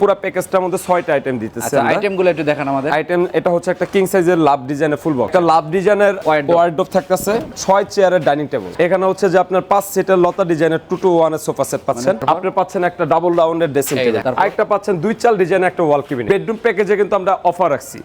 পুরো প্যাকেজটার মধ্যে ছয়টা আইটেম দিতেছে আচ্ছা আইটেমগুলো একটু দেখান আমাদের। আইটেম এটা হচ্ছে একটা কিং সাইজের লাভ ডিজাইনের ফুল বক্স একটা লাভ ডিজাইনের ওয়ার্ডরোব থাকতেছে ছয় চেয়ারের ডাইনিং টেবিল এখানে হচ্ছে যে আপনার পাঁচ সিটের লতা ডিজাইনের টু টু ওয়ানের সোফা সেট পাচ্ছেন। আপনি পাচ্ছেন একটা ডাবল রাউন্ডের ড্রেসিং টেবিল আরেকটা পাচ্ছেন দুই চাল ডিজাইনের একটা ওয়াল কেবিনেট বেডরুম প্যাকেজে কিন্তু আমরা অফার রাখছি।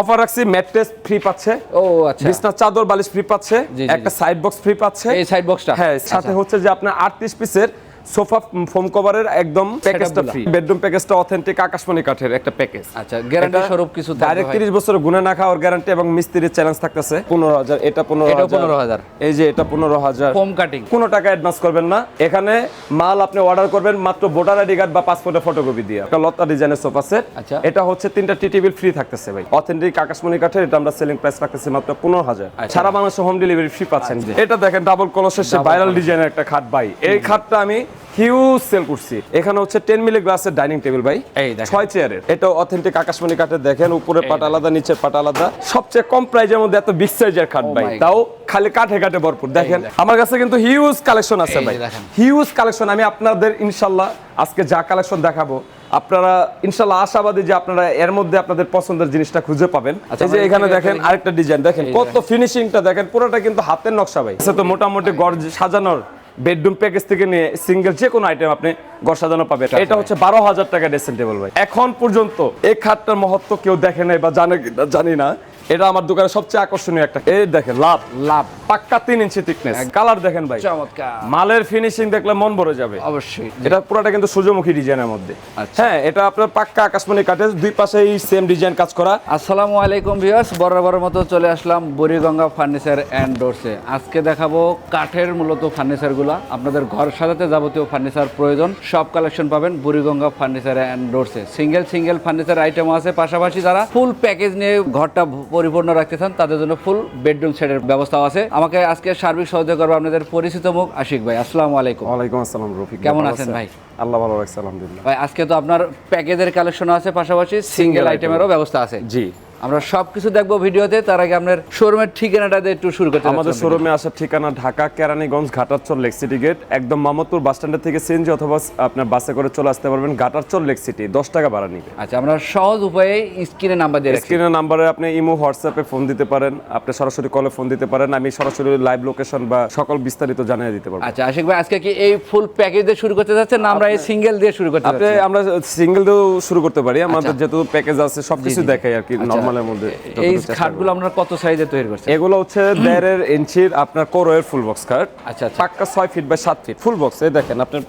অফার রাখছি ম্যাট্রেস ফ্রি পাচ্ছে। ও আচ্ছা। বিছনার চাদর বালিশ ফ্রি পাচ্ছে। একটা সাইড বক্স ফ্রি পাচ্ছে। এই সাইড বক্সটা হ্যাঁ সাথে হচ্ছে যে আপনার আটত্রিশ পিসের সোফা ফোম কভারের একদম প্যাকেজটা ফ্রি বেডরুম প্যাকেজটা অথেন্টিক আকাশমণি কাঠের একটা প্যাকেজ আচ্ছা গ্যারান্টি স্বরূপ কিছু থাকবে ডাইরেক্ট ভাই? তিরিশ বছর গুণে না খাওয়ার গ্যারান্টি এবং মিস্ত্রির চ্যালেঞ্জ থাকতেছে পনেরো হাজার এটা পনেরো এটাও হাজার। 15,000 এই যে এটা পনেরো হাজার। ফোম কাটিং কোনো টাকা অ্যাডভান্স করবেন না। এখানে মাল আপনি অর্ডার করবেন মাত্র ভোটার আইডি কার্ড বা পাসপোর্টের ফটোকপি দিয়ে। একটা লতা ডিজাইনের সোফা সেট আচ্ছা। এটা হচ্ছে তিনটা টি টেবিল ফ্রি থাকতেছে ভাই। অথেন্টিক আকাশমণি কাঠের এটা আমরা সেলিং প্রাইস রাখতেছি মাত্র পনেরো হাজার। আচ্ছা। সারা বাংলাদেশে হোম ডেলিভারি ফ্রি পাচ্ছেন এটা দেখেন ডাবল কলসের ভাইরাল। ডিজাইনের একটা খাট ভাই। এই খাটটা আমি হিউজ সেল করছি। এখানে হচ্ছে টেন মিলি গ্লাসের ডাইনিং টেবিল ভাই। এই ছয় চেয়ারের এটা অথেন্টিক আকাশমণি কাঠের দেখেন উপরে পাট আলাদা নিচের পাট আলাদা। সবচেয়ে কম প্রাইজের মধ্যে এত বিগ সাইজের Oh ভাই। তাও খালি কাঠে কাঠে ভরপুর। দেখেন। আমার কাছে কিন্তু হিউজ কালেকশন আছে ভাই। হিউজ কালেকশন আমি আপনাদের ইনশাল্লাহ আজকে যা কালেকশন দেখাবো আপনারা ইনশাল্লাহ আশাবাদী যে আপনারা এর মধ্যে আপনাদের পছন্দের জিনিসটা খুঁজে পাবেন। আচ্ছা, এই যে এখানে দেখেন আরেকটা ডিজাইন দেখেন কত ফিনিশিংটা দেখেন পুরোটা কিন্তু হাতের নকশা ভাই। সে তো মোটামুটি গড় সাজানোর বেডরুম প্যাকেজ থেকে নিয়ে সিঙ্গেল যে কোনো আইটেম আপনি ঘর সাজানো পাবেন। এটা হচ্ছে বারো হাজার টাকা ড্রেসিং টেবিল ভাই। এখন পর্যন্ত এই খাটটার মহত্ব কেউ দেখে নাই বা জানে জানি না। এটা আমার দোকানে সবচেয়ে আকর্ষণীয় একটা এই দেখেন লাভ লাভ। পাক্কা তিন ইঞ্চি থিকনেস কালার দেখেন ভাই। চমৎকার। মালের ফিনিশিং দেখলে মন ভরে যাবে। অবশ্যই। এটা পুরোটা কিন্তু সূর্যমুখী ডিজাইনের মধ্যে। আচ্ছা। হ্যাঁ এটা আপনার পাক্কা আকাশমণি কাঠের দুই পাশে এই সেম ডিজাইন কাজ করা। আসসালামু আলাইকুম ভিউয়ার্স বরাবর মতো চলে আসলাম বুড়িগঙ্গা ফার্নিচার অ্যান্ড ডোরসে আজকে দেখাবো কাঠের মূলত ফার্নিচারগুলো আপনাদের ঘর সাজাতে যাবতীয় ফার্নিচার প্রয়োজন। সব কালেকশন পাবেন বুড়িগঙ্গা ফার্নিচার অ্যান্ড ডোরসে সিঙ্গেল সিঙ্গেল ফার্নিচার আইটেম আছে। পাশাপাশি যারা ফুল প্যাকেজ নিয়ে ঘরটা পরিপূর্ণ রাখতে চান তাদের জন্য ফুল বেডরুম সেটের ব্যবস্থা আছে। আমাকে আজকে সার্বিক সহযোগ করব আপনাদের পরিচিত মুখ আশিক ভাই আসসালামু আলাইকুম। ওয়ালাইকুম আসসালাম রফিক কেমন আছেন ভাই? আল্লাহ ভালো রাখছে আলহামদুলিল্লাহ। ভাই আজকে তো আপনার প্যাকেজের কালেকশন আছে পাশাপাশি সিঙ্গেল আইটেমেরও ব্যবস্থা আছে। জি। আমরা সবকিছু দেখব ভিডিওতে তার আগে আপনার শোরুমের ঠিকানাটা দিয়ে একটু শুরু করতে আমাদের শোরুমে আসার ঠিকানা Dhaka Keraniganj Ghatarchar lake city gate একদম মামতপুর বাস স্ট্যান্ডের থেকে সিএনজি অথবা আপনার বাসে করে চলে আসতে পারবেন ঘাটারচর লেক সিটি দশ টাকা ভাড়া নিবে। আচ্ছা আমরা সহজ উপায়ে স্ক্রিনে নাম্বার দিয়ে স্ক্রিনের নাম্বারে আপনি ইমো হোয়াটসঅ্যাপে ফোন দিতে পারেন আপনি সরাসরি কলে ফোন দিতে পারেন আমি সরাসরি লাইভ লোকেশন বা সকল বিস্তারিত জানিয়ে দিতে পারব। আচ্ছা আশিক ভাই আজকে কি এই ফুল প্যাকেজ দিয়ে শুরু করতে যাচ্ছেন না আমরা এই সিঙ্গেল দিয়ে শুরু করতে আপনি আমরা সিঙ্গেল দিয়েও শুরু করতে পারি আমাদের আচ্ছা। যেহেতু প্যাকেজ আছে সবকিছু দেখাই আর কি নর্মালের মধ্যে এই খাটগুলো আমরা কত সাইজে তৈরি করছি করি। এগুলো হচ্ছে দেড়ের ইঞ্চির আপনার কোরোয়ের ফুল বক্স কার্ড আচ্ছা, আচ্ছা। পাক্কা ছয় ফিট বাই সাত ফিট ফুল বক্স এই দেখেন আপনার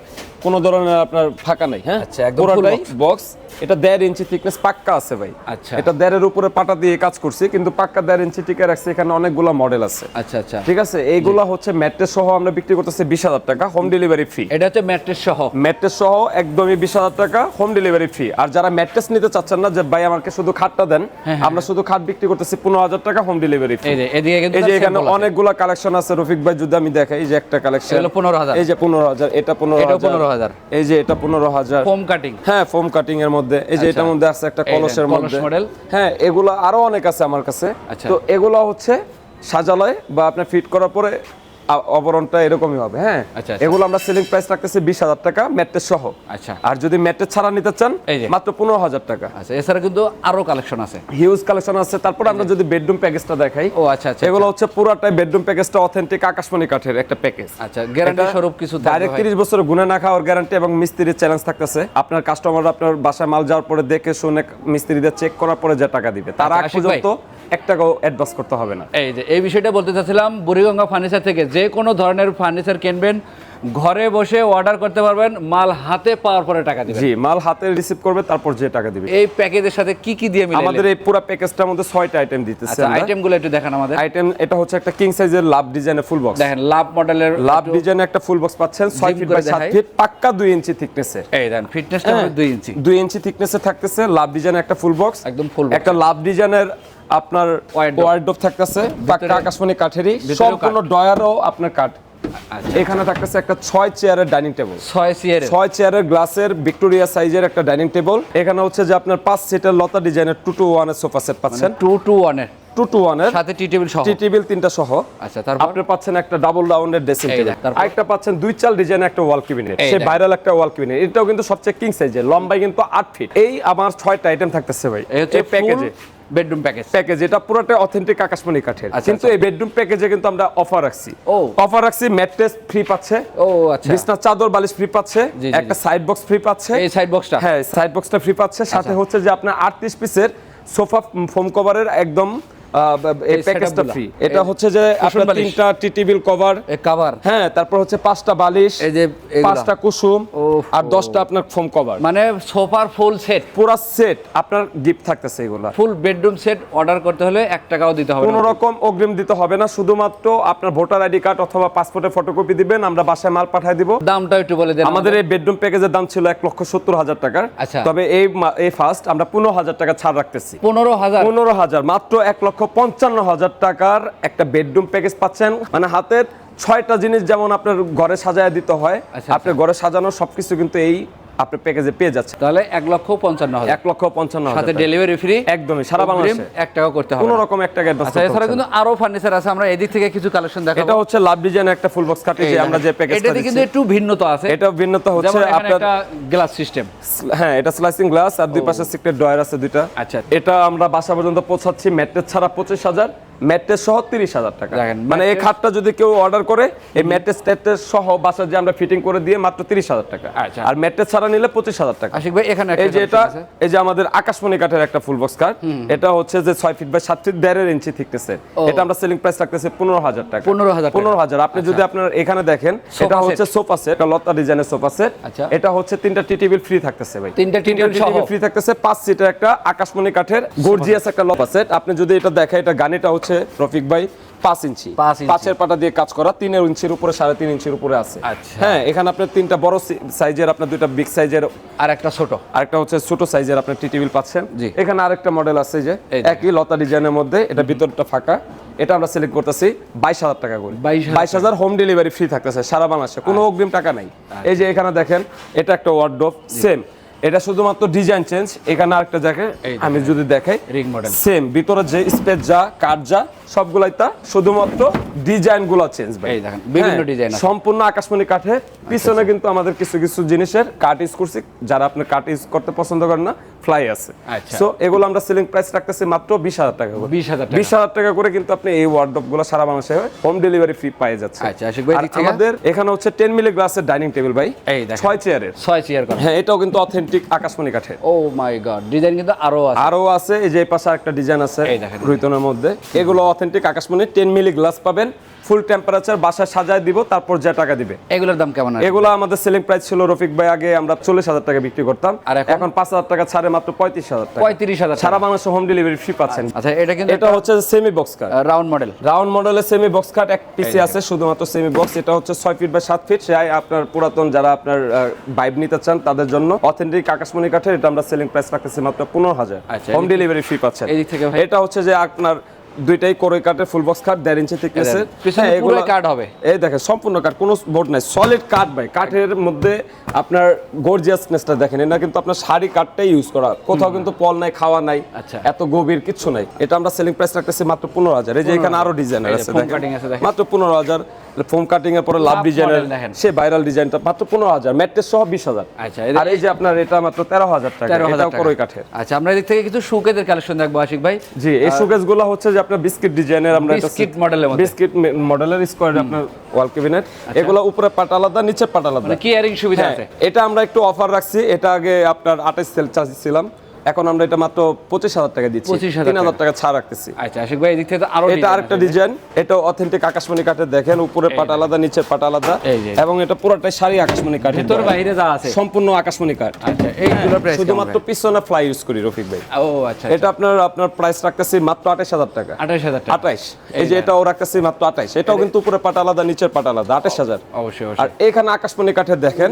কোনো ধরনের আপনার ফাঁকা নাই হ্যাঁ? আচ্ছা, একদম পুরোটাই বক্স এটা দেড় ইঞ্চি থিকনেস পাক্কা আছে ভাই। আচ্ছা। এটা দেড়ের উপরে পাটা দিয়ে কাজ করছি কিন্তু পাক্কা দেড় ইঞ্চি টিকে রাখছি এখানে অনেকগুলো মডেল আছে। আচ্ছা আচ্ছা। ঠিক আছে? এইগুলা হচ্ছে ম্যাট্রেস সহ আমরা বিক্রি করতেছি বিশ হাজার টাকা হোম ডেলিভারি ফ্রি এটা হচ্ছে ম্যাট্রেস সহ। ম্যাট্রেস সহ একদমই বিশ হাজার টাকা হোম ডেলিভারি ফ্রি আর যারা ম্যাট্রেস নিতে চাচ্ছেন না যে ভাই আমাকে শুধু খাটটা দেন আমরা শুধু খাট বিক্রি করতেছি পনেরো হাজার টাকা হোম ডেলিভারি এই যে এখানে। অনেকগুলা কালেকশন আছে রফিক ভাই যদি আমি দেখাই এই যে একটা কালেকশন এগুলো 15,000 এই যে পনেরো হাজার এটা পনেরো হাজার। এই যে এটা পনেরো হাজার। ফোম কাটিং হ্যাঁ ফোম কাটিং এর মধ্যে। এই যে আচ্ছা। এটার মধ্যে আছে একটা কলসের মধ্যে। হ্যাঁ এগুলো আরও অনেক আছে আমার কাছে। আচ্ছা। তো এগুলো হচ্ছে সাজালয় বা আপনার ফিট করার পরে আ- অবরণটা এরকমই হবে হ্যাঁ? আচ্ছা, আচ্ছা। এগুলো আমরা সেলিং প্রাইস রাখতেছি বিশ হাজার টাকা ম্যাট্রেস সহ। আচ্ছা। আর যদি ম্যাট্রেস ছাড়া নিতে চান মাত্র পনেরো হাজার টাকা। আচ্ছা এছাড়া কিন্তু আরও কালেকশন আছে। হিউজ কালেকশন আছে। তারপর আমরা যদি বেডরুম প্যাকেজটা দেখাই ও আচ্ছা আচ্ছা এগুলো হচ্ছে পুরাটাই বেডরুম প্যাকেজটা অথেন্টিক আকাশমণি কাঠের একটা প্যাকেজ আচ্ছা গ্যারান্টি স্বরূপ কিছু ডাইরেক্ট? তিরিশ বছর গুনে না খাওয়ার গ্যারান্টি এবং মিস্ত্রির চ্যালেঞ্জ থাকতেছে। আপনার কাস্টমার আপনার বাসায় মাল যাওয়ার পরে দেখে শুনে মিস্ত্রিদের চেক করার পরে যে টাকা দিবে। তার আচ্ছা, আগ পর্যন্ত এক টাকাও অ্যাডভান্স করতে হবে না। এই যে এই বিষয়টা বলতে চাচ্ছিলাম বুড়িগঙ্গা ফার্নিচার থেকে যে কোনো ধরনের ফার্নিচার কিনবেন ঘরে বসে অর্ডার করতে পারবেন মাল হাতে পাওয়ার পরে টাকা দিবেন। জি মাল হাতে রিসিভ করবে তারপর যে টাকা দিবে। এই প্যাকেজের সাথে কি কি দিয়ে মিলে আমাদের এই পুরো প্যাকেজটার মধ্যে ছয়টা আইটেম দিতেছে আচ্ছা আইটেমগুলো একটু দেখান আমাদের। আইটেম এটা হচ্ছে একটা কিং সাইজের লাভ ডিজাইনের ফুল বক্স দেখেন লাভ মডেলের লাভ ডিজাইনের একটা ফুল বক্স পাচ্ছেন ছয় Zoom ফিট বাই সাত দেখাই। ফিট পাক্কা দুই ইঞ্চি থিকনেসের এই দেন ফিটনেসটা হবে দুই ইঞ্চি দুই ইঞ্চি থিকনেসে থাকতেছে লাভ ডিজাইনের একটা ফুল বক্স একদম ফুল। একটা লাভ ডিজাইনের আপনার। ওয়ার্ডরোব থাকতেছে পাক্কা আকাশমণি কাঠেরই সম্পূর্ণ ডয়ারও আপনার কাঠ। আচ্ছা। এখানে থাকতেছে একটা ছয় চেয়ারের ডাইনিং টেবিল ছয় সিয়ার ছয় চেয়ারের গ্লাসের ভিক্টোরিয়া সাইজের একটা ডাইনিং টেবিল এখানে হচ্ছে যে আপনার পাঁচ সিটের লতা ডিজাইনের টু টু ওয়ানের সোফা সেট পাচ্ছেন। টু টু ওয়ানের টু টু ওয়ানের সাথে টি টেবিল সহ। টি টেবিল তিনটা সহ। আচ্ছা তারপর? আপনি পাচ্ছেন একটা ডাবল রাউন্ডের ড্রেসিং এই টেবিল আরেকটা পাচ্ছেন দুই চাল ডিজাইনের একটা ওয়াল ক্যাবিনেট ভাইরাল একটা ওয়াল ক্যাবিনেট এটাও কিন্তু সবচেয়ে কিং সাইজের লম্বাই কিন্তু আট ফিট এই আমার ছয়টা আইটেম থাকতেছে ভাই। এই প্যাকেজে বেডরুম প্যাকেজ। প্যাকেজ এটা পুরোটা অথেন্টিক আকাশমণি কাঠের। আচ্ছা, কিন্তু এই বেডরুম প্যাকেজে কিন্তু আমরা অফার রাখছি। ও। অফার রাখছি ম্যাট্রেস ফ্রি পাচ্ছে। ও আচ্ছা। বিছনা চাদর বালিশ ফ্রি পাচ্ছে। একটা সাইড বক্স ফ্রি পাচ্ছে। এই সাইড বক্সটা হ্যাঁ সাইড বক্সটা ফ্রি পাচ্ছে। সাথে আচ্ছা। হচ্ছে যে আপনার আটত্রিশ পিসের সোফা ফোম কভারের একদম এই প্যাকেজটা ফ্রি এটা হচ্ছে যে আপনার তিনটা কভার কভার হ্যাঁ তারপর হচ্ছে পাঁচটা বালিশ এই যে পাঁচটা কুসুম আর দশটা আপনার ফোম কভার মানে সোফার ফুল সেট পুরা সেট আপনার গিফট থাকতেছে এগুলা। ফুল বেডরুম সেট অর্ডার করতে হলে এক টাকাও দিতে হবে কোনো রকম অগ্রিম দিতে হবে না শুধুমাত্র আপনার ভোটার আইডি কার্ড অথবা পাসপোর্টের ফটোকপি দিবেন আমরা বাসায় মাল পাঠিয়ে দিব। দামটা একটু বলে দেন আমাদের এই বেডরুম প্যাকেজের দাম ছিল এক লক্ষ সত্তর হাজার টাকার। আচ্ছা। তবে এই এই ফার্স্ট আমরা পনেরো হাজার টাকা ছাড় রাখতেছি। পনেরো হাজার? পনেরো হাজার মাত্র এক লক্ষ পঞ্চান্ন হাজার টাকার একটা বেডরুম প্যাকেজ পাচ্ছেন। মানে হাতের ছয়টা জিনিস যেমন আপনার ঘরে সাজায় দিতে হয় আচ্ছা, আপনার ঘরে সাজানো সবকিছু কিন্তু এই আপনার প্যাকেজে পেয়ে যাচ্ছে তাহলে এক লক্ষ পঞ্চান্ন হাজার। এক লক্ষ পঞ্চান্ন সাথে ডেলিভারি ফ্রি একদমই সারা বাংলাদেশে। এক টাকা করতে হবে কোনো রকম একটা অ্যাডভান্স আচ্ছা এছাড়া কিন্তু আরও ফার্নিচার আছে আমরা এদিক থেকে কিছু কালেকশন দেখাবো। এটা হচ্ছে লাভ ডিজাইন একটা ফুল বক্স কাটে যে আমরা যে প্যাকেজটা এটাতে কিন্তু একটু ভিন্নতা আছে। এটা ভিন্নতা হচ্ছে আপনার একটা গ্লাস সিস্টেম হ্যাঁ এটা স্লাইসিং গ্লাস আর দুই পাশে সিক্রেট ডয়ার আছে দুইটা। আচ্ছা। এটা আমরা বাসা পর্যন্ত পৌঁছাচ্ছি ম্যাট্রেস ছাড়া পঁচিশ হাজার। ম্যাট্রেস সহ তিরিশ হাজার টাকা। মানে এই খাটটা যদি কেউ অর্ডার করে এই ম্যাট্রেস ট্যাট্রেস সহ বাসা যে আমরা ফিটিং করে দিয়ে মাত্র তিরিশ হাজার টাকা। আচ্ছা। আর ম্যাট্রেস ছাড়া নিলে পঁচিশ হাজার টাকা। আশিক ভাই এখানে এই যে এটা এই যে আমাদের আকাশমণি কাঠের একটা ফুল বক্স কাঠ এটা হচ্ছে যে ছয় ফিট বাই সাত ফিট দেড়ের ইঞ্চি থিকনেসের এটা আমরা সেলিং প্রাইস রাখতেছি পনেরো হাজার টাকা। 15,000 টাকা। পনেরো হাজার। আপনি যদি আপনার এখানে দেখেন এটা হচ্ছে সোফা সেট এটা লতা ডিজাইনের সোফা সেট আচ্ছা। এটা হচ্ছে তিনটা টি টেবিল ফ্রি থাকতেছে ভাই। তিনটা টি টেবিল ফ্রি থাকতেছে পাঁচ সিটের একটা আকাশমণি কাঠের গর্জিয়াস একটা লতা সেট আপনি যদি এটা দেখেন এটা গানিটা হচ্ছে রফিক ভাই পাঁচ ইঞ্চি। পাঁচ পাঁচের পাটা দিয়ে কাজ করা তিনের ইঞ্চির উপরে সাড়ে তিন ইঞ্চির উপরে আছে। আচ্ছা। হ্যাঁ এখানে আপনার তিনটা বড় সাইজের আপনার দুইটা বিগ সাইজের আর একটা ছোট। আরেকটা হচ্ছে ছোট সাইজের আপনার টি টেবিল পাচ্ছেন। এখানে আরেকটা মডেল আছে যে একই লতা ডিজাইনের মধ্যে এটা ভিতরটা ফাঁকা। এটা আমরা সিলেক্ট করতেছি বাইশ হাজার টাকা করে। 22,000 বাইশ হাজার হোম ডেলিভারি ফ্রি থাকতেছে সারা বাংলাদেশে কোনো অগ্রিম টাকা নাই। এই যে এখানে দেখেন এটা একটা ওয়ার্ডরোব সেম এটা শুধুমাত্র ডিজাইন চেঞ্জ এখানে আরেকটা জায়গায় আমি যদি দেখাই রিং মডেল সেম ভিতরে যে স্পেস যা কাঠ যা সবগুলাই তা শুধুমাত্র ডিজাইনগুলো চেঞ্জ ভাই। এই দেখেন, বিভিন্ন ডিজাইন আছে। সম্পূর্ণ আকাশমণি কাঠে পিছনে কিন্তু আমাদের কিছু কিছু জিনিসের কাট ইউজ করছি যারা আপনি কাট ইউজ করতে পছন্দ করেন না ফ্লাই আছে। আচ্ছা। সো এগুলো আমরা সেলিং প্রাইস রাখতেছি মাত্র বিশ হাজার টাকা করে। 20,000 টাকা। বিশ হাজার টাকা করে কিন্তু আপনি এই ওয়ার্ডরোবগুলো সারা বাংলাদেশে হোম ডেলিভারি ফ্রি পেয়ে যাচ্ছে। আচ্ছা, আর আমাদের এখানে হচ্ছে টেন মিলি গ্লাসের ডাইনিং টেবিল ভাই। ছয় চেয়ারের ছয় চেয়ার করা। হ্যাঁ এটাও কিন্তু অথেন্টিক আকাশমণি কাঠের। ও মাই গড ডিজাইন কিন্তু আরও আছে। আরও আছে এই যে পাশে একটা ডিজাইন আছে। রুইতনের মধ্যে। এগুলো অথেন্টিক আকাশমণি টেন মিলি গ্লাস পাবেন। ফুল টেম্পারেচার বাসায় সাজায় দিব তারপর যে টাকা দিবে। এগুলোর দাম কেমন এগুলো আমাদের সেলিং প্রাইস ছিল রফিক ভাই আগে আমরা চল্লিশ হাজার টাকা বিক্রি করতাম। আর এখন? পাঁচ হাজার টাকা ছাড়ে মাত্র পঁয়ত্রিশ হাজার টাকা। পঁয়ত্রিশ হাজার সারা বাংলাদেশে হোম ডেলিভারি ফ্রি পাচ্ছেন। আচ্ছা এটা কিন্তু এটা হচ্ছে semi box cut round model round মডেলের সেমি বক্স কাট এক পিসি আছে শুধুমাত্র সেমি বক্স এটা হচ্ছে ছয় ফিট বা সাত ফিট সে আপনার পুরাতন যারা আপনার ভাইব নিতে চান তাদের জন্য। অথেন্টিক আকাশমণি কাঠের এটা আমরা সেলিং প্রাইস রাখতেছি মাত্র পনেরো হাজার। হোম ডেলিভারি ফ্রি পাচ্ছেন। এদিক থেকে এটা হচ্ছে যে আপনার দুইটাই কোরই কাঠের ফুল বক্স কাঠ দেড় ইঞ্চি থিকনেসের পিছনে পুরোই কাঠ হবে। এই দেখেন সম্পূর্ণ কাঠ কোনো বোর্ড নাই সলিড কাঠ ভাই। কাঠের মধ্যে আপনার গর্জিয়াসনেসটা দেখেন এটা কিন্তু আপনার শাড়ি কাঠটাই ইউজ করা। কোথাও কিন্তু পল নাই খাওয়া নাই আচ্ছা। এত গভীর কিছু নাই। এটা আমরা সেলিং প্রাইস রাখতেছি মাত্র পনেরো হাজার। এই যে এখানে আরও ডিজাইনার আছে দেখেন। cutting আছে দেখেন। মাত্র পনেরো হাজার। ফোম কাটিং এর পরে লাভ ডিজাইনের। সে ভাইরাল ডিজাইনটা মাত্র পনেরো হাজার। ম্যাট্রেস সহ বিশ হাজার। আচ্ছা, আর এই যে আপনার এটা মাত্র তেরো হাজার টাকা তেরো হাজার এটাও করই কাঠের। আচ্ছা আমরা এদিক থেকে কিছু শুকেদের কালেকশন দেখব আশিক ভাই? জি এই শোকেসগুলো হচ্ছে যে আপনার বিস্কিট ডিজাইনের আমরা বিস্কিট মডেলের মধ্যে। বিস্কিট মডেলের স্কোয়ার আপনার ওয়াল ক্যাবিনেট এগুলো উপরে পাটা আলাদা নিচে পাটা আলাদা। কি এরিং সুবিধা হ্যাঁ, আছে। এটা আমরা একটু অফার রাখছি। এটা আগে আপনার আঠাশ সেল চার্জ ছিলাম এখন আমরা এটা মাত্র পঁচিশ হাজার টাকা দিচ্ছি। 25,000 তিন হাজার টাকা ছাড় রাখতেছি। আচ্ছা আশিক ভাই এদিক থেকে আরও এটা আরেকটা ডিজাইন এটা অথেন্টিক আকাশমণি কাঠের দেখেন উপরে পাট আলাদা নিচে পাট আলাদা। এবং এটা পুরোটাই শাড়ি আকাশমণি কাঠের ভিতর বাইরে যা আছে। সম্পূর্ণ আকাশমণি কাঠ। আচ্ছা এইগুলোর প্রাইস শুধুমাত্র পিছনে ফ্লাই ইউজ করি রফিক ভাই। ও আচ্ছা এটা আপনার আপনার প্রাইস রাখতেছি মাত্র আঠাশ হাজার টাকা। আঠাশ হাজার টাকা। আঠাইশ এই যে এটাও রাখতেছি মাত্র আঠাইশ এটাও কিন্তু উপরে পাট আলাদা নিচের পাট আলাদা আঠাশ হাজার। অবশ্যই আর এখানে আকাশমণি কাঠের দেখেন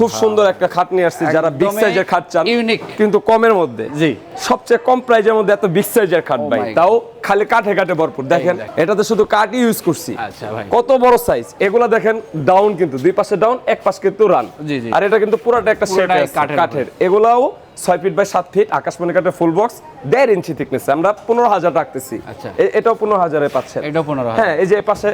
খুব সুন্দর একটা খাট নিয়ে আসছি যারা বিগ সাইজের খাট চান। unique। কিন্তু কমের মধ্যে জি। সবচেয়ে কম প্রাইজের মধ্যে এত বিগ সাইজের খাট Oh ভাই। তাও খালি কাঠে কাঠে ভরপুর। দেখেন। এটাতে শুধু কাঠই ইউজ করছি। আচ্ছা কত বড় সাইজ এগুলা দেখেন ডাউন কিন্তু দুই পাশে ডাউন এক পাশে কিন্তু রান। আর এটা কিন্তু পুরোটা একটা কাঠের এগুলাও ছয় ফিট বাই সাত ফিট আকাশমণি কাঠের ফুল বক্স দেড় ইঞ্চি থিকনেস আমরা পনেরো হাজার রাখতেছি। আচ্ছা। এটাও পনেরো হাজারে পাচ্ছেন। এটাও পনেরো হ্যাঁ এই যে পাশে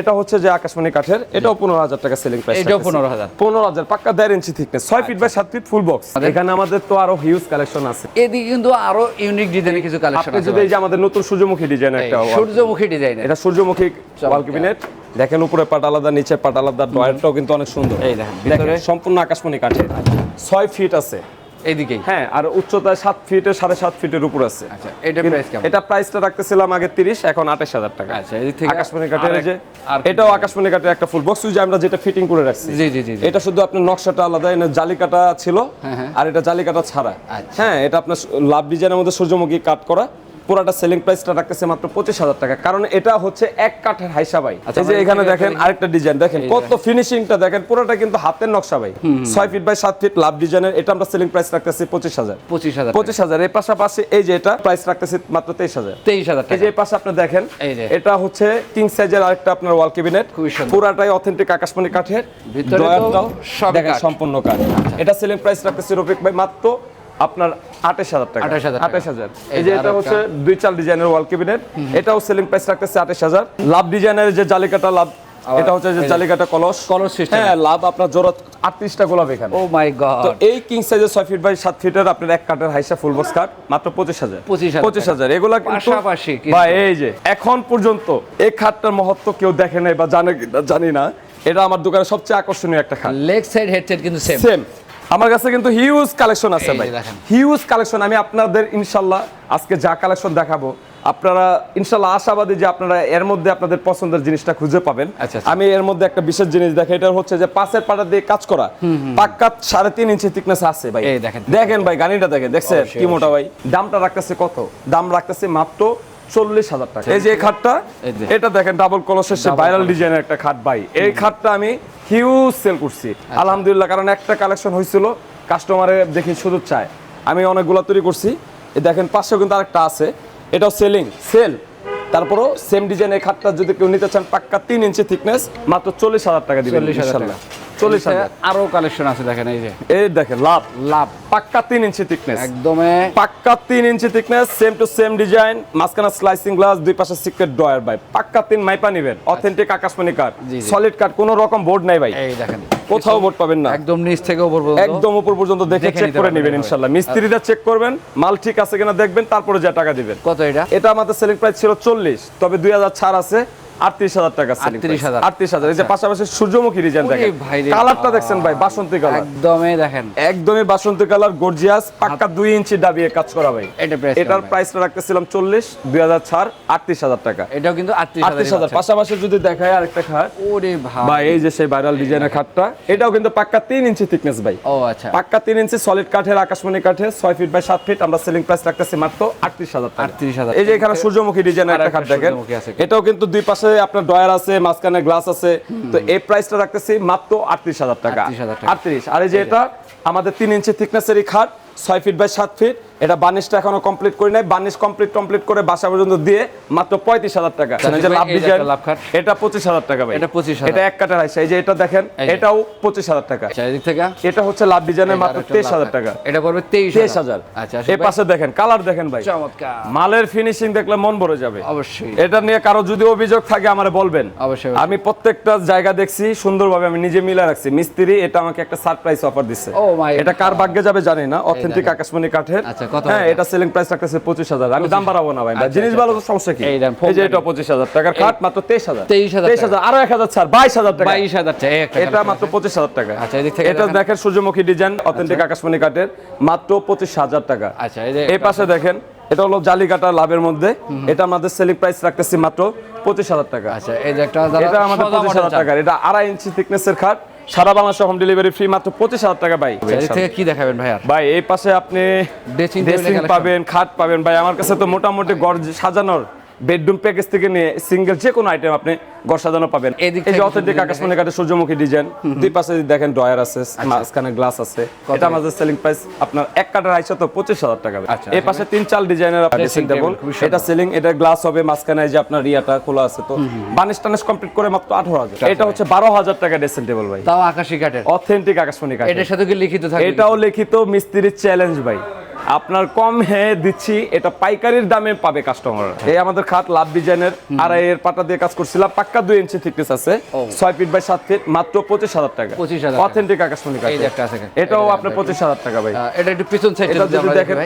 এটা হচ্ছে যে আকাশমণি কাঠের। এটাও পনেরো হাজার টাকা সেলিং প্রাইস এটাও 15,000 পনেরো হাজার। পাক্কা দেড় ইঞ্চি থিকনেস ছয় ফিট বাই সাত ফিট ফুল বক্স এখানে আমাদের তো আরও হিউজ কালেকশন আছে। এদিকে কিন্তু আরও ইউনিক ডিজাইনের কিছু কালেকশন আপনি যদি এই যে আমাদের নতুন সূর্যমুখী ডিজাইন একটা সূর্যমুখী ডিজাইনের এটা সূর্যমুখী ওয়াল ক্যাবিনেট দেখেন উপরে পাট আলাদা নিচে পাট আলাদা ডয়ারটাও কিন্তু অনেক সুন্দর। এই দেখেন, ভিতরে- সম্পূর্ণ আকাশমণি কাঠের। ছয় ফিট আছে। এইদিকেই হ্যাঁ আর উচ্চতায় সাত ফিটের সাড়ে সাত ফিটের উপর আছে। আচ্ছা এটা প্রাইস এটা প্রাইসটা রাখতেছিলাম আগে তিরিশ এখন আঠাশ হাজার টাকা। আচ্ছা এদিক থেকে আকাশমণি কাঠের এই যে আর এটাও আকাশমণি কাঠের একটা ফুল বক্স যে আমরা যেটা ফিটিং করে রাখছি। জি জি জি। এটা শুধু আপনার নকশাটা আলাদা এনে জালিকাটা ছিল আর এটা জালিকাটা ছাড়া। আচ্ছা। হ্যাঁ এটা আপনার লাভ ডিজাইনের মধ্যে সূর্যমুখী কাট করা। পুরাটা সেলিং প্রাইসটা রাখতেছে মাত্র পঁচিশ হাজার টাকা। কারণ এটা হচ্ছে এক কাঠের হাইসা ভাই। আচ্ছা, এই যে মানে এখানে দেখেন আরেকটা ডিজাইন দেখেন কত ফিনিশিংটা দেখেন পুরোটা কিন্তু হাতের নকশা ভাই। ছয় ফিট বাই সাত ফিট লাভ ডিজাইনের এটা আমরা সেলিং প্রাইস রাখতেছি পঁচিশ হাজার। পঁচিশ হাজার পঁচিশ হাজার। এর পাশাপাশি এই যে এটা প্রাইস রাখতেছি মাত্র তেইশ হাজার। তেইশ হাজার এই যে পাশে আপনি দেখেন এই যে। এটা হচ্ছে কিং সাইজের আরেকটা আপনার ওয়াল ক্যাবিনেট। পুরাটাই অথেন্টিক আকাশমণি কাঠের। ভিতরে তো সব কাঠ। আচ্ছা। সম্পূর্ণ কাঠ। এটা সেলিং প্রাইস রাখতেছি রফিক ভাই মাত্র আপনার আঠাশ হাজার টাকা। আঠাশ হাজার এই যে এটা হচ্ছে দুই চাল ডিজাইনের ওয়াল ক্যাবিনেট এটাও সেলিং প্রাইস রাখতেছে আঠাশ হাজার। লাভ ডিজাইনের যে জালিকাটা লাভ এটা হচ্ছে যে জালিকাটা কলস। কলস system। হ্যাঁ লাভ আপনার জোড়া গোলাপ এখানে। ও মাই গড তো এই কিং সাইজের ছয় ফিট বাই ফিটের আপনার এক হাইসা ফুল বক্স কাঠ মাত্র পঁচিশ হাজার। 25,000 পঁচিশ হাজার। এগুলা কিন্তু পাশাপাশি বা এই যে এখন পর্যন্ত এই খাটটার মহত্ব কেউ দেখে নাই বা জানে জানি না। এটা আমার দোকানে সবচেয়ে আকর্ষণীয় একটা খাট। লেগ সাইড হেডসেট কিন্তু সেম সেম আমার কাছে কিন্তু হিউজ কালেকশন আছে ভাই। হিউজ কালেকশন আমি আপনাদের ইনশাল্লাহ আজকে যা কালেকশন দেখাবো আপনারা ইনশাল্লাহ আশাবাদী যে আপনারা এর মধ্যে আপনাদের পছন্দের জিনিসটা খুঁজে পাবেন। আচ্ছা, আচ্ছা। আমি এর মধ্যে একটা বিশেষ জিনিস দেখে এটা হচ্ছে যে পাশের পাটা দিয়ে কাজ করা পাক্কা সাড়ে তিন ইঞ্চি থিকনেস আছে ভাই। দেখেন। দেখেন। ভাই গানিটা দেখেন দেখছেন? কি মোটা ভাই? দামটা রাখতেছে কত? দাম রাখতেছে মাত্র চল্লিশ হাজার টাকা। এই যে খাটটা এটা দেখেন ডাবল কলসের ভাইরাল ডিজাইনের একটা খাট ভাই। এই খাটটা আমি হিউজ সেল করছি। আচ্ছা। আলহামদুলিল্লাহ কারণ একটা কালেকশন হয়েছিল কাস্টমারে দেখি শুধু চায়। আমি অনেকগুলো তৈরি করছি। দেখেন পাশেও কিন্তু আরেকটা আছে। এটাও সেলিং সেল তারপরও সেম ডিজাইনের খাটটা যদি কেউ নিতে চান পাক্কা তিন ইঞ্চি থিকনেস মাত্র চল্লিশ হাজার টাকা দিবেন চল্লিশ হাজার টাকা। চল্লিশ হাজার। আরও কালেকশন আছে দেখেন এই যে। এই দেখেন লাভ। লাভ। পাক্কা তিন ইঞ্চি থিকনেস একদমে। পাক্কা তিন inch thickness same to same design মাঝখানে স্লাইসিং গ্লাস দুই পাশে সিক্রেট ডয়ার ভাই। পাক্কা তিন মাইপা নিবেন অথেন্টিক আকাশমণি কাঠ জি, জি। সলিড কাঠ কোনো রকম বোর্ড নাই ভাই। এই দেখেন। কোথাও বোর্ড পাবেন না। একদম নিচ থেকে উপর পর্যন্ত। একদম উপর পর্যন্ত দেখে চেক করে নেবেন এভাবে। ইনশাল্লাহ। মিস্ত্রিরা চেক করবেন মাল ঠিক আছে কিনা দেখবেন তারপরে যা টাকা দিবেন। কত এটা? এটা আমাদের সেলিং প্রাইস ছিল চল্লিশ তবে দুই হাজার ছাড় আছে। আটত্রিশ হাজার টাকা সেলিং 38,000 আটত্রিশ হাজার। এই যে পাশাপাশি সূর্যমুখী ডিজাইন দেখেন। কালারটা দেখছেন ভাই বাসন্তী কালার একদমই দেখেন। একদমই বাসন্তী কালার গর্জিয়াস পাক্কা দুই ইঞ্চি দাবিয়ে কাজ করা ভাই। এটার প্রাইসটা রাখতেছিলাম চল্লিশ দুই হাজার ছাড় আটত্রিশ হাজার টাকা। এটাও কিন্তু আটত্রিশ আটত্রিশ হাজার। পাশাপাশি যদি দেখায় আরেকটা খাট। ওরে ভাই। এই যে সেই ভাইরাল ডিজাইনের খাটটা এটাও কিন্তু পাক্কা তিন ইঞ্চি থিকনেস ভাই। ও আচ্ছা। পাক্কা তিন ইঞ্চি সলিড কাঠের আকাশমণি কাঠের ছয় ফিট বাই সাত ফিট আমরা সেলিং প্রাইস রাখতেছি মাত্র আটত্রিশ হাজার টাকা। 38,000 এই যে এখানে সূর্যমুখী ডিজাইনের একটা খাট দেখেন। এটাও কিন্তু দুই পাশে আপনার ডয়ার আছে মাঝখানে গ্লাস আছে। তো এই প্রাইসটা রাখতেছি মাত্র আটত্রিশ হাজার টাকা। 38,000 টাকা। আটত্রিশ। আর এই যে এটা। আমাদের তিন ইঞ্চি থিকনেসেরই খাট ছয় ফিট বাই সাত ফিট এটা বার্নিশটা এখনও কমপ্লিট করি নাই। বার্নিশ কমপ্লিট কমপ্লিট করে বাসা পর্যন্ত দিয়ে মাত্র পঁয়ত্রিশ হাজার টাকা। এটা পঁচিশ হাজার টাকা ভাই। এটা 25,000 এটা এক কাটার আইসা এই যে এটা দেখেন এটাও পঁচিশ হাজার টাকা। আচ্ছা এদিক থেকে? এটা হচ্ছে লাভ ডিজাইনের মাত্র তেইশ হাজার টাকা। এটা পড়বে তেইশ তেইশ হাজার। আচ্ছা এই পাশে দেখেন কালার দেখেন ভাই। চমৎকার। মালের ফিনিশিং দেখলে মন ভরে যাবে। অবশ্যই। এটা নিয়ে কারও যদি অভিযোগ থাকে আমারে বলবেন। অবশ্যই আমি প্রত্যেকটা জায়গা দেখছি সুন্দরভাবে আমি নিজে মিলা রাখছি। মিস্ত্রি এটা আমাকে একটা সারপ্রাইজ অফার দিচ্ছে এটা কার ভাগ্যে যাবে জানি না অথেন্টিক আকাশমণি কাঠের। আচ্ছা, কত হ্যাঁ এটা সেলিং প্রাইস রাখতেছে পঁচিশ হাজার। আমি দাম বাড়াবো না ভাই ভাই, আচ্ছা, জিনিস আচ্ছা, ভালো তো সমস্যা কি? এই দেন, ফোন এই যে এটা গাড়ি। পঁচিশ হাজার টাকার খাট মাত্র তেইশ হাজার। 23,000 আরও এক হাজার ছাড় বাইশ হাজার টাকা। বাইশ হাজার টাকা এটা মাত্র আছে। পঁচিশ হাজার টাকা। আচ্ছা, এদিক থেকে এটা দেখেন। দেখেন সূর্যমুখী ডিজাইন অথেন্টিক আকাশমণি কাঠের মাত্র পঁচিশ হাজার টাকা। আচ্ছা এই পাশে দেখেন এটা হলো জালিকাটা লাভের মধ্যে। এটা আমাদের সেলিং প্রাইস রাখতেছি মাত্র পঁচিশ হাজার টাকা। আচ্ছা এই যে একটা এটা আমাদের পঁচিশ হাজার টাকা এটা আড়াই ইঞ্চি থিকনেসের খাট। সারা বাংলাদেশে হোম ডেলিভারি ফ্রি মাত্র পঁচিশ হাজার টাকা ভাই। আচ্ছা, থেকে কি দেখাবেন ভাই ভাই এই পাশে আপনি ড্রেসিং পাবেন খাট পাবেন। ভাই আমার কাছে তো মোটামুটি গড় সাজানোর বেডরুম প্যাকেজ থেকে নিয়ে সিঙ্গেল যে কোনো আইটেম আপনি ঘর সাজানো পাবেন। এই যে অথেন্টিক আকাশমণি কাঠের সূর্যমুখী ডিজাইন দুই পাশে দেখেন ড্রয়ার আছে মাঝখানে গ্লাস আছে। এটা আমাদের সেলিং প্রাইস আপনার এক কাটার আইসা তো পঁচিশ হাজার টাকা। আচ্ছা, এই পাশে তিন চাল ডিজাইনের ড্রেসিং টেবিল। এটা সিলিং এটা গ্লাস হবে মাঝখানে যে আপনার রিয়াটা খোলা আছে তো। বানিশ টানিশ কমপ্লিট করে মাত্র আঠারো হাজার। এটা হচ্ছে বারো হাজার টাকা ড্রেসিং টেবিল ভাই। তাও আকাশি কাঠের। অথেন্টিক আকাশমণি কাঠ এটার সাথে কি লিখিত থাকে এটাও লিখিত মিস্ত্রির চ্যালেঞ্জ ভাই। আপনার কম হ্যাঁ দিচ্ছি এটা পাইকারির দামে পাবে কাস্টমার এই আমাদের খাট লাভ ডিজাইনের আড়াই এর পাটা দিয়ে কাজ করছিলাম পাক্কা দুই ইঞ্চি থিকনেস আছে ছয় ফিট বাই সাত ফিট মাত্র পঁচিশ হাজার টাকা। পঁচিশ হাজার অথেন্টিক আকাশমণি এটাও আপনার পঁচিশ হাজার টাকা ভাই। এটা একটু পিছন সাইড দেখেন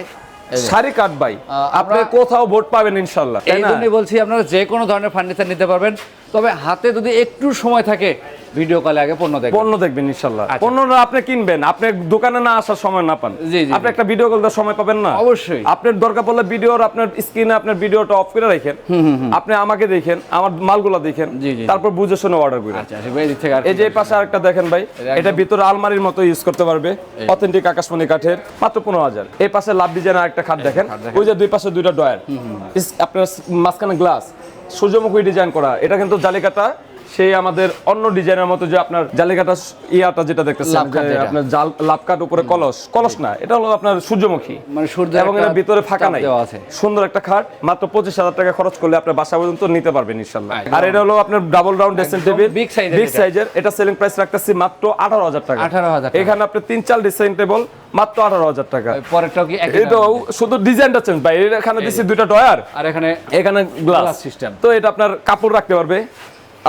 শাড়ি কাঠ ভাই। আপনি কোথাও ভোট পাবেন ইনশাল্লাহ এই? জন্যই বলছি আপনারা যে কোনো ধরনের ফার্নিচার নিতে পারবেন। তবে হাতে যদি একটু সময় থাকে ভিডিও কলে আগে পণ্য দেখবেন। পণ্য দেখবেন ইনশাল্লাহ। আচ্ছা। পণ্যটা আপনি কিনবেন আপনি দোকানে না আসার সময় না পান। আপনি একটা ভিডিও কল দেওয়ার সময় পাবেন না। অবশ্যই। আপনার দরকার পড়লে ভিডিওর আপনার স্ক্রিনে আপনার ভিডিওটা অফ করে রাখেন। আপনি আমাকে দেখেন আমার মালগুলো দেখেন। তারপর বুঝে শুনে অর্ডার করেন। আচ্ছা আচ্ছা এই যে পাশে আরেকটা দেখেন ভাই এটা ভিতরে আলমারির মতো ইউজ করতে পারবে। অথেন্টিক আকাশমণি কাঠের মাত্র পনেরো হাজার। এই পাশে লাভ ডিজাইন আরেকটা খাট দেখেন। ওই যে দুই পাশে দুইটা ডয়ার আপনার মাঝখানে গ্লাস সূর্যমুখী ডিজাইন করা। এটা কিন্তু জালিকাটা সেই আমাদের অন্য ডিজাইনের মতো যে আপনার জালিকাটা ইয়াটা যেটা দেখতেছেন। আপনার জাল লাভ কাঠ উপরে কলস। কলস না এটা হলো আপনার সূর্যমুখী। মানে সূর্য এবং এর ভিতরে ফাঁকা নাই। সুন্দর একটা খাট মাত্র পঁচিশ হাজার টাকা খরচ করলে আপনার বাসা পর্যন্ত নিতে পারবেন ইনশাল্লাহ। আর এটা হলো আপনার double round dressing table big সাইজের এটা। সেলিং প্রাইস রাখতেছি মাত্র আঠারো হাজার টাকা। 18,000 টাকা। এখানে আপনি তিন চাল ড্রেসিং টেবিল মাত্র আঠারো হাজার টাকা। পরেরটাও কি একই এটা শুধু ডিজাইনটা চেঞ্জ ভাই। এখানে দিচ্ছি দুইটা ডয়ার আর এখানে এখানে গ্লাস system। তো এটা আপনার কাপড় রাখতে পারবে।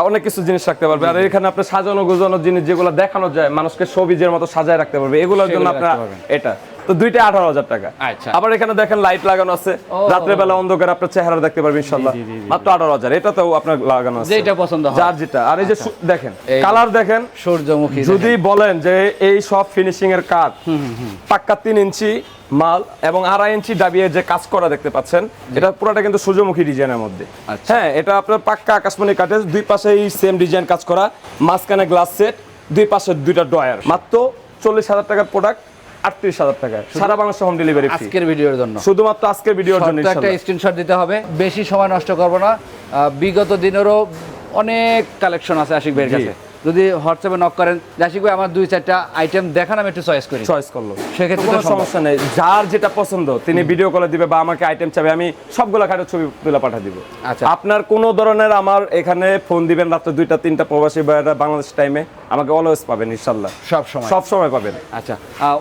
অনেক কিছু জিনিস রাখতে পারবে। আর এখানে আপনার সাজানো গোজানো জিনিস যেগুলো দেখানো যায় মানুষকে সবিজের মতো সাজায় রাখতে পারবে। এগুলোর জন্য আপনার এটা। তো দুইটা আঠারো হাজার টাকা। আচ্ছা। আবার এখানে দেখেন লাইট লাগানো আছে। রাত্রে বেলা অন্ধকার আপনার চেহারা দেখতে পারবেন ইনশাল্লাহ। মাত্র আঠারো হাজার। এটাতেও আপনার লাগানো আছে। যেটা পছন্দ হয়। যার যেটা। আর এই যে দেখেন কালার দেখেন। সূর্যমুখী যদি বলেন যে এই সব ফিনিশিং এর কাজ পাক্কা তিন ইঞ্চি মাল এবং আড়াই ইঞ্চি ডাবিয়ে যে কাজ করা দেখতে পাচ্ছেন এটা পুরোটা কিন্তু সূর্যমুখী ডিজাইনের মধ্যে। আচ্ছা। হ্যাঁ এটা আপনার পাক্কা আকাশমণি কাঠের দুই পাশে এই সেম ডিজাইন কাজ করা মাঝখানে গ্লাস সেট দুই পাশে দুইটা ডয়ার মাত্র চল্লিশ হাজার টাকার প্রোডাক্ট আটত্রিশ হাজার টাকা সারা বাংলাদেশ হোম ডেলিভারি আজকের ভিডিওর জন্য। শুধুমাত্র আজকের ভিডিওর জন্য একটা। স্ক্রিনশট দিতে হবে বেশি সময় নষ্ট করব না। বিগত দিনেরও অনেক কালেকশন আছে আশিক ভাইয়ের। কাছে। যদি হোয়াটসঅ্যাপে নক করেন যে আশিক ভাই আমার দুই চারটা আইটেম দেখান আমি একটু চয়েস করি। চয়েস করল। সেক্ষেত্রে কোনো সমস্যা নেই। যার যেটা পছন্দ তিনি ভিডিও কলে দিবে বা আমাকে আইটেম চাবে আমি সবগুলা খাটের ছবি তুলে পাঠিয়ে দিব। আচ্ছা। আপনার কোনো ধরনের আমার এখানে ফোন দিবেন রাত্রে দুইটা তিনটা প্রবাসী ভাইয়েরা বাংলাদেশ টাইমে আমাকে অলওয়েজ পাবেন ইনশাল্লাহ সব সময়। সব সময় পাবেন। আচ্ছা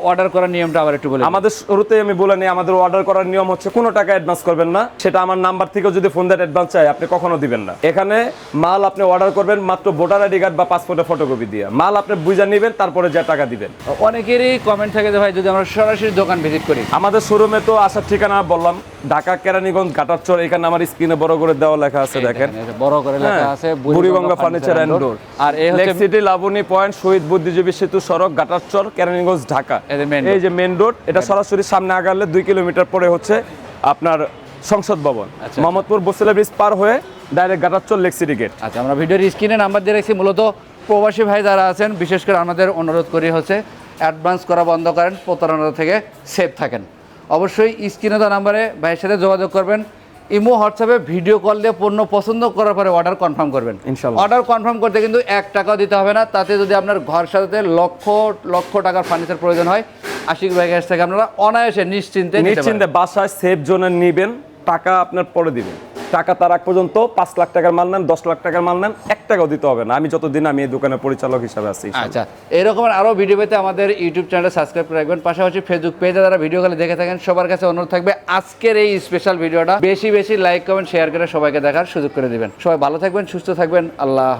অর্ডার করার নিয়মটা আবার একটু বলে। আমাদের শুরুতেই আমি বলে নিই আমাদের অর্ডার করার নিয়ম হচ্ছে কোনো টাকা অ্যাডভান্স করবেন না। সেটা আমার নাম্বার থেকেও যদি ফোন দেন অ্যাডভান্স চাই আপনি কখনো দিবেন না। এখানে মাল আপনি অর্ডার করবেন মাত্র ভোটার আইডি কার্ড বা পাসপোর্টের ফটোকপি দিয়ে। মাল আপনি বুঝে নেবেন তারপরে যা টাকা দিবেন। অনেকেরই কমেন্ট থাকে যে ভাই যদি আমরা সরাসরি দোকান ভিজিট করি? আমাদের শোরুমে তো আসার ঠিকানা বললাম ঢাকা কেরানীগঞ্জ ঘাটারচর এখানে আমার স্ক্রিনে বড় করে দেওয়া লেখা আছে দেখেন। বড় করে লেখা আছে বুড়িগঙ্গা ফার্নিচার অ্যান্ড ডোর আর এই হচ্ছে সিটি লাবণী পয়েন্ট শহীদ বুদ্ধিজীবী সেতু সড়ক ঘাটারচর কেরানীগঞ্জ ঢাকা। এই যে মেন রোড এটা সরাসরি সামনে আগালে দুই কিলোমিটার পরে হচ্ছে আপনার সংসদ ভবন। আচ্ছা। মোহাম্মদপুর বসিলা ব্রিজ পার হয়ে direct Ghatarchar lake city gate আচ্ছা আমরা ভিডিওর স্ক্রিনে নাম্বার দিয়ে রাখছি মূলত প্রবাসী ভাই যারা আছেন বিশেষ করে আমাদের অনুরোধ করি হচ্ছে অ্যাডভান্স করা বন্ধ করেন প্রতারণা থেকে সেফ থাকেন। অবশ্যই স্ক্রিনে দেওয়া নাম্বারে ভাইয়ের সাথে যোগাযোগ করবেন। ইমো হোয়াটসঅ্যাপে ভিডিও কল দিয়ে পণ্য পছন্দ করার পরে অর্ডার কনফার্ম করবেন। অর্ডার কনফার্ম করতে কিন্তু এক টাকাও দিতে হবে না তাতে যদি আপনার ঘর সাজাতে লক্ষ লক্ষ টাকার ফার্নিচার প্রয়োজন হয় আশিক ভাই কাছ থেকে আপনারা অনায়াসে নিশ্চিন্তে নিতে নিশ্চিন্তে বাসায় সেফ জোনে নিবেন টাকা আপনার পরে দিবেন। টাকা তার আগ পর্যন্ত পাঁচ লাখ টাকার মাল নেন, দশ লাখ টাকার মাল নেন, এক টাকাও দিতে হবে না। আমি যতদিন আমি এই দোকানের পরিচালক হিসাবে আছি আচ্ছা এরকম আরও ভিডিও পেতে আমাদের ইউটিউব চ্যানেলে সাবস্ক্রাইব করে রাখবেন। পাশাপাশি ফেসবুক পেজে যারা ভিডিও কলে দেখে থাকেন, সবার কাছে অনুরোধ থাকবে, আজকের এই স্পেশাল ভিডিওটা বেশি বেশি লাইক কমেন্ট শেয়ার করে সবাইকে দেখার সুযোগ করে দিবেন। সবাই ভালো থাকবেন, সুস্থ থাকবেন, আল্লাহ